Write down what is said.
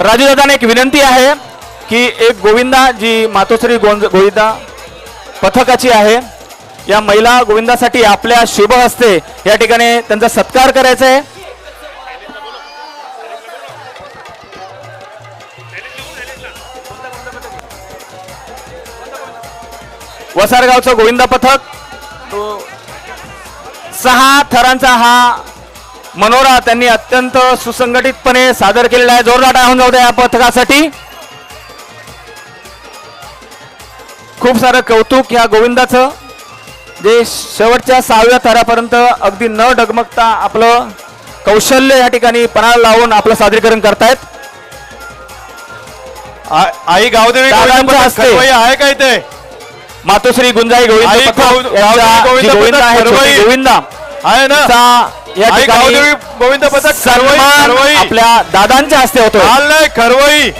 राजू दादाने एक विनंती आहे की एक गोविंदा जी मातोश्री गोंज गोविंदा पथकाची आहे या महिला गोविंदासाठी आपल्या शुभ हस्ते या ठिकाणी त्यांचा सत्कार करायचा आहे. वसारगावचं गोविंदा पथक. सहा थरांचा हा मनोरा त्यांनी अत्यंत सुसंघटितपणे सादर केलेला आहे. जोरदार टाळ्या होऊन जाऊ द्या या पथकासाठी. खूप सारं कौतुक या गोविंदाचं. जे शेवटच्या सहाव्या थरापर्यंत अगदी न डगमगता आपलं कौशल्य या ठिकाणी पणाला लावून आपलं सादरीकरण करतायत. आई गावदेवी दादांच्या हस्ते. आहे काय ते मातोश्री गुंजाई गोविंद आई पथक गाव- यांच्या गावदेवी जी गोविंद गोविंद पथक आहे खरवई. छोटे गोविंदा. आहे ना? चा या आई ठिकाणी गावदेवी गोविंद पथक सन्मान खरवई. आपल्या दादांच्या हस्ते होतो हाल नाही खरवई.